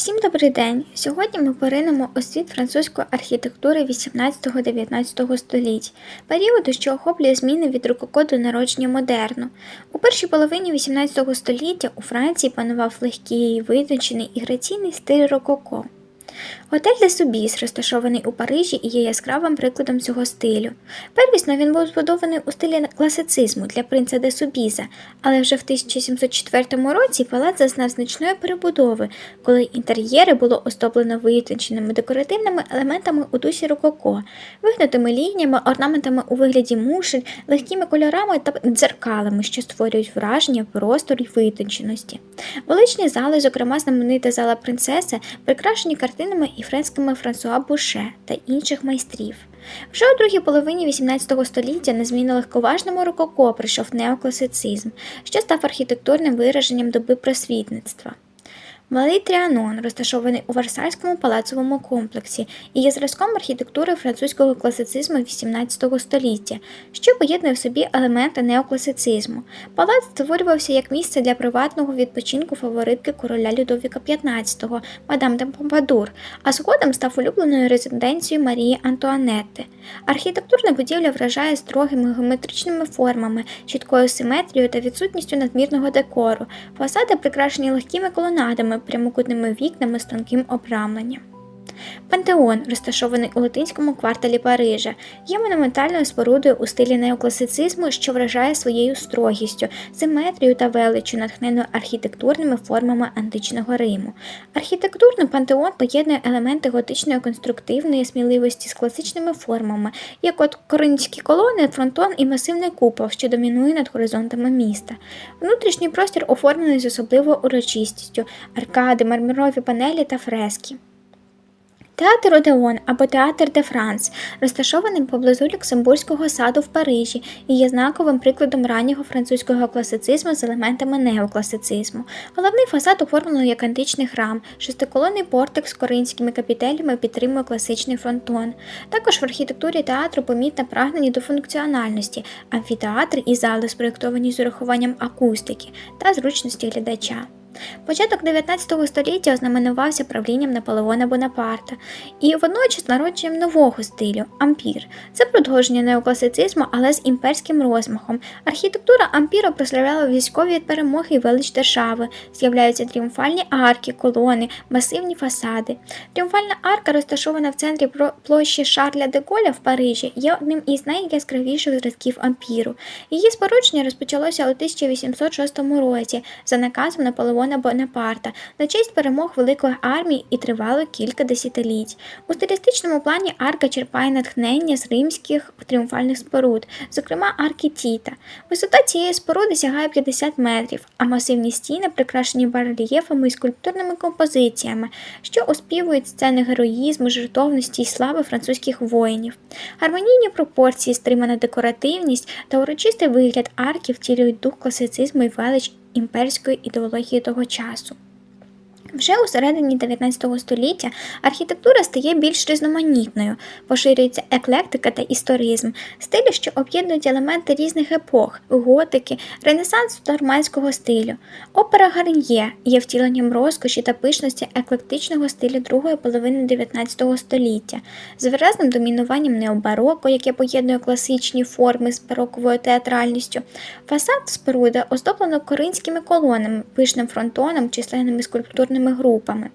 Всім добрий день! Сьогодні ми поринемо у світ французької архітектури 18-19 століть, періоду, що охоплює зміни від рококо до народження модерну. У першій половині 18 століття у Франції панував легкий, витончений і граційний стиль рококо. Готель де Субіс, розташований у Парижі, і є яскравим прикладом цього стилю. Первісно він був збудований у стилі класицизму для принца де Субіза, але вже в 1704 році палац зазнав значної перебудови, коли інтер'єри було оздоблено витонченими декоративними елементами у дусі рококо, вигнутими лініями, орнаментами у вигляді мушель, легкими кольорами та дзеркалами, що створюють враження простору й витонченості. Величні зали, зокрема знаменита зала принцеси, прикрашені картинами і френськими Франсуа Буше та інших майстрів. Вже у другій половині XVIII століття на зміну легковажному рококо прийшов неокласицизм, що став архітектурним вираженням доби просвітництва. Малий Тріанон розташований у Версальському палацовому комплексі і є зразком архітектури французького класицизму XVIII століття, що поєднує в собі елементи неокласицизму. Палац створювався як місце для приватного відпочинку фаворитки короля Людовіка XV, мадам де Помпадур, а згодом став улюбленою резиденцією Марії Антуанетти. Архітектурна будівля вражає строгими геометричними формами, чіткою симетрією та відсутністю надмірного декору. Фасади прикрашені легкими колонадами, прямокутними вікнами з тонким обрамленням. Пантеон, розташований у латинському кварталі Парижа, є монументальною спорудою у стилі неокласицизму, що вражає своєю строгістю, симетрією та величчю, натхненою архітектурними формами античного Риму. Архітектурно пантеон поєднує елементи готичної конструктивної сміливості з класичними формами, як от коринські колони, фронтон і масивний купол, що домінує над горизонтами міста. Внутрішній простір оформлений з особливою урочистістю, аркади, мармурові панелі та фрески. Театр Одеон або Театр де Франс розташований поблизу Люксембурзького саду в Парижі і є знаковим прикладом раннього французького класицизму з елементами неокласицизму. Головний фасад оформлено як античний храм, шестиколонний портик з коринськими капітелями підтримує класичний фронтон. Також в архітектурі театру помітне прагнення до функціональності, амфітеатр і зали спроєктовані з урахуванням акустики та зручності глядача. Початок 19 століття ознаменувався правлінням Наполеона Бонапарта і водночас народженням нового стилю ампір. Це продовження неокласицизму, але з імперським розмахом. Архітектура ампіру прославляла військові перемоги і велич держави. З'являються тріумфальні арки, колони, масивні фасади. Тріумфальна арка, розташована в центрі площі Шарля де Голля в Парижі, є одним із найяскравіших зразків ампіру. Її спорудження розпочалося у 1806 році за наказом Наполеона. Наполеона Бонапарта на честь перемог великої армії і тривало кілька десятиліть. У стилістичному плані арка черпає натхнення з римських тріумфальних споруд, зокрема арки Тіта. Висота цієї споруди сягає 50 метрів, а масивні стіни прикрашені барельєфами і скульптурними композиціями, що оспівують сцени героїзму, жертовності і слави французьких воїнів. Гармонійні пропорції, стримана декоративність та урочистий вигляд арки втілюють дух класицизму і велич імперської ідеології того часу. Вже у середині 19 століття архітектура стає більш різноманітною, поширюється еклектика та історизм, стилі, що об'єднують елементи різних епох, готики, ренесансу та нормандського стилю. Опера Гарньє є втіленням розкоші та пишності еклектичного стилю другої половини 19 століття, з виразним домінуванням необароко, яке поєднує класичні форми з бароковою театральністю. Фасад споруди оздоблено коринськими колонами, пишним фронтоном, численними скульптурними групами.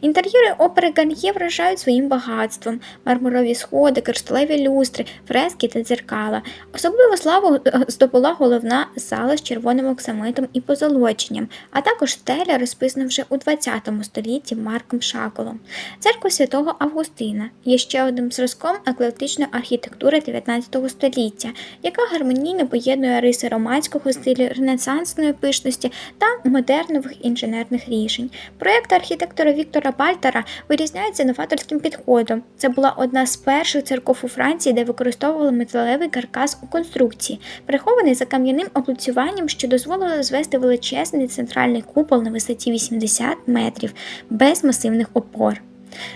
Інтер'єри опери Ган'є вражають своїм багатством, мармурові сходи, кришталеві люстри, фрески та дзеркала. Особливу славу е, здобула головна зала з червоним оксамитом і позолоченням, а також стеля, розписана вже у ХХ столітті Марком Шаколом. Церква святого Августина є ще одним зразком еклектичної архітектури 19 століття, яка гармонійно поєднує риси романського стилю, ренесансної пишності та модернових інженерних рішень. Проєкт архітектора Віктора Бальтера вирізняється новаторським підходом. Це була одна з перших церков у Франції, де використовували металевий каркас у конструкції, прихований за кам'яним облицюванням, що дозволило звести величезний центральний купол на висоті 80 метрів без масивних опор.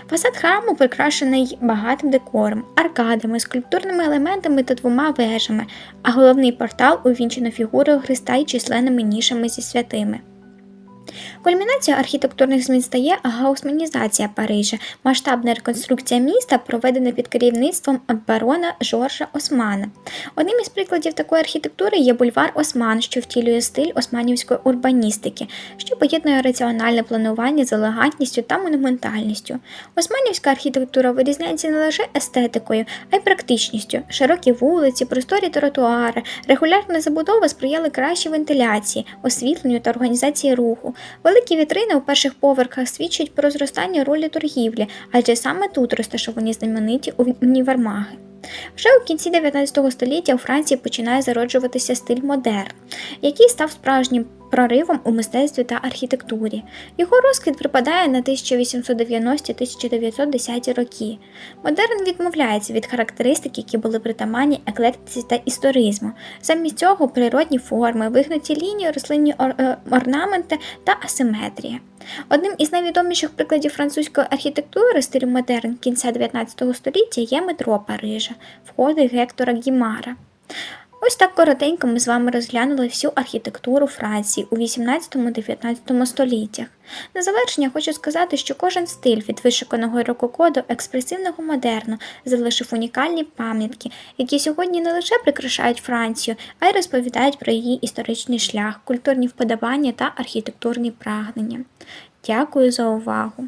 Фасад храму прикрашений багатим декором, аркадами, скульптурними елементами та двома вежами, а головний портал увінчено фігурою Христа і численними нішами зі святими. Кульмінацією архітектурних змін стає гаусманізація Парижа, масштабна реконструкція міста, проведена під керівництвом барона Жоржа Османа. Одним із прикладів такої архітектури є бульвар Осман, що втілює стиль османівської урбаністики, що поєднує раціональне планування з елегантністю та монументальністю. Османівська архітектура вирізняється не лише естетикою, а й практичністю. Широкі вулиці, просторі тротуари, регулярна забудова сприяли кращій вентиляції, освітленню та організації руху. Великі вітрини у перших поверхах свідчать про зростання ролі торгівлі, адже саме тут розташовані знамениті універмаги. Вже у кінці 19 століття у Франції починає зароджуватися стиль модерн, який став справжнім проривом у мистецтві та архітектурі. Його розквіт припадає на 1890-1910 роки. Модерн відмовляється від характеристик, які були притаманні еклектиці та історизму. Замість цього природні форми, вигнуті лінії, рослинні е, орнаменти та асиметрія. Одним із найвідоміших прикладів французької архітектури стилю модерн кінця 19 століття є метро Парижа, входи Гектора Гімара. Ось так коротенько ми з вами розглянули всю архітектуру Франції у 18-19 століттях. На завершення хочу сказати, що кожен стиль від вишиканого рококо до експресивного модерну залишив унікальні пам'ятки, які сьогодні не лише прикрашають Францію, а й розповідають про її історичний шлях, культурні вподобання та архітектурні прагнення. Дякую за увагу!